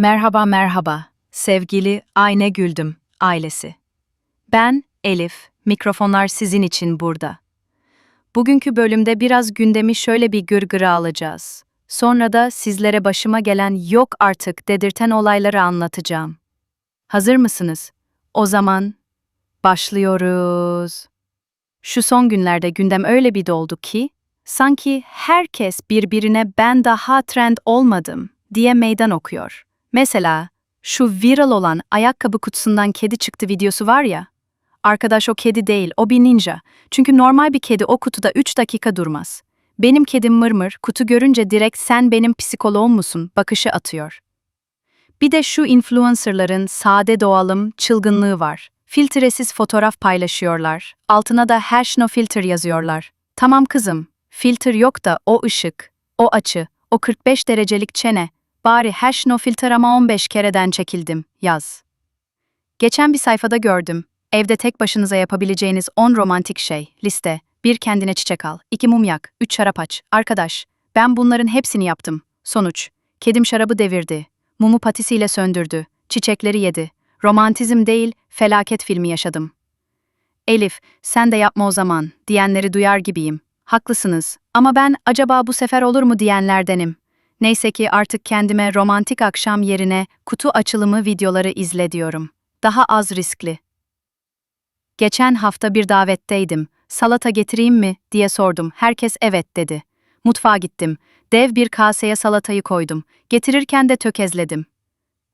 Merhaba merhaba, sevgili Ayne Güldüm ailesi. Ben Elif, mikrofonlar sizin için burada. Bugünkü bölümde biraz gündemi şöyle bir gırgıra alacağız. Sonra da sizlere başıma gelen yok artık dedirten olayları anlatacağım. Hazır mısınız? O zaman başlıyoruz. Şu son günlerde gündem öyle bir doldu ki, sanki herkes birbirine ben daha trend olmadım diye meydan okuyor. Mesela şu viral olan ayakkabı kutusundan kedi çıktı videosu var ya, arkadaş o kedi değil, o bir ninja. Çünkü normal bir kedi o kutuda 3 dakika durmaz. Benim kedim mırmır, kutu görünce direkt sen benim psikoloğum musun bakışı atıyor. Bir de şu influencerların sade doğalım çılgınlığı var. Filtresiz fotoğraf paylaşıyorlar. Altına da hash no filter yazıyorlar. Tamam kızım, filter yok da o ışık, o açı, o 45 derecelik çene. Bari hash no filter ama 15 kereden çekildim, yaz. Geçen bir sayfada gördüm. Evde tek başınıza yapabileceğiniz 10 romantik şey, liste. Bir kendine çiçek al, iki mum yak, üç şarap aç. Arkadaş, ben bunların hepsini yaptım. Sonuç, kedim şarabı devirdi. Mumu patisiyle söndürdü. Çiçekleri yedi. Romantizm değil, felaket filmi yaşadım. Elif, sen de yapma o zaman, diyenleri duyar gibiyim. Haklısınız ama ben acaba bu sefer olur mu diyenlerdenim. Neyse ki artık kendime romantik akşam yerine kutu açılımı videoları izle diyorum. Daha az riskli. Geçen hafta bir davetteydim. Salata getireyim mi diye sordum. Herkes evet dedi. Mutfağa gittim. Dev bir kaseye salatayı koydum. Getirirken de tökezledim.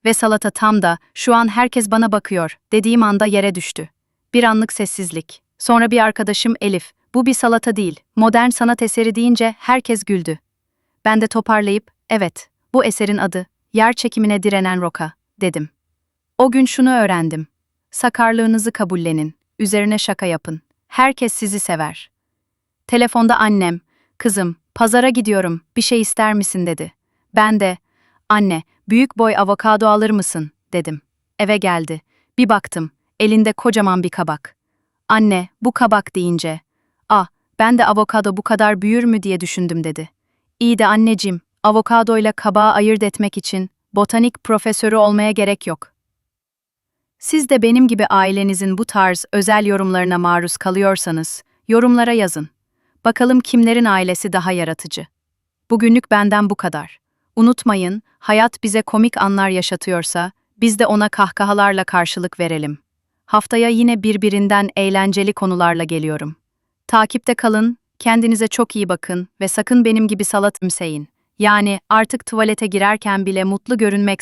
Ve salata tam da şu an herkes bana bakıyor dediğim anda yere düştü. Bir anlık sessizlik. Sonra bir arkadaşım Elif, bu bir salata değil, modern sanat eseri deyince herkes güldü. Ben de toparlayıp, evet, bu eserin adı, yer çekimine direnen roka, dedim. O gün şunu öğrendim. Sakarlığınızı kabullenin, üzerine şaka yapın. Herkes sizi sever. Telefonda annem, kızım, pazara gidiyorum, bir şey ister misin dedi. Ben de, anne, büyük boy avokado alır mısın, dedim. Eve geldi. Bir baktım, elinde kocaman bir kabak. Anne, bu kabak deyince, ah, ben de avokado bu kadar büyür mü diye düşündüm dedi. İyi de anneciğim, avokadoyla kabağı ayırt etmek için botanik profesörü olmaya gerek yok. Siz de benim gibi ailenizin bu tarz özel yorumlarına maruz kalıyorsanız, yorumlara yazın. Bakalım kimlerin ailesi daha yaratıcı. Bugünlük benden bu kadar. Unutmayın, hayat bize komik anlar yaşatıyorsa, biz de ona kahkahalarla karşılık verelim. Haftaya yine birbirinden eğlenceli konularla geliyorum. Takipte kalın, kendinize çok iyi bakın ve sakın benim gibi salat ümseyin. Yani artık tuvalete girerken bile mutlu görünmek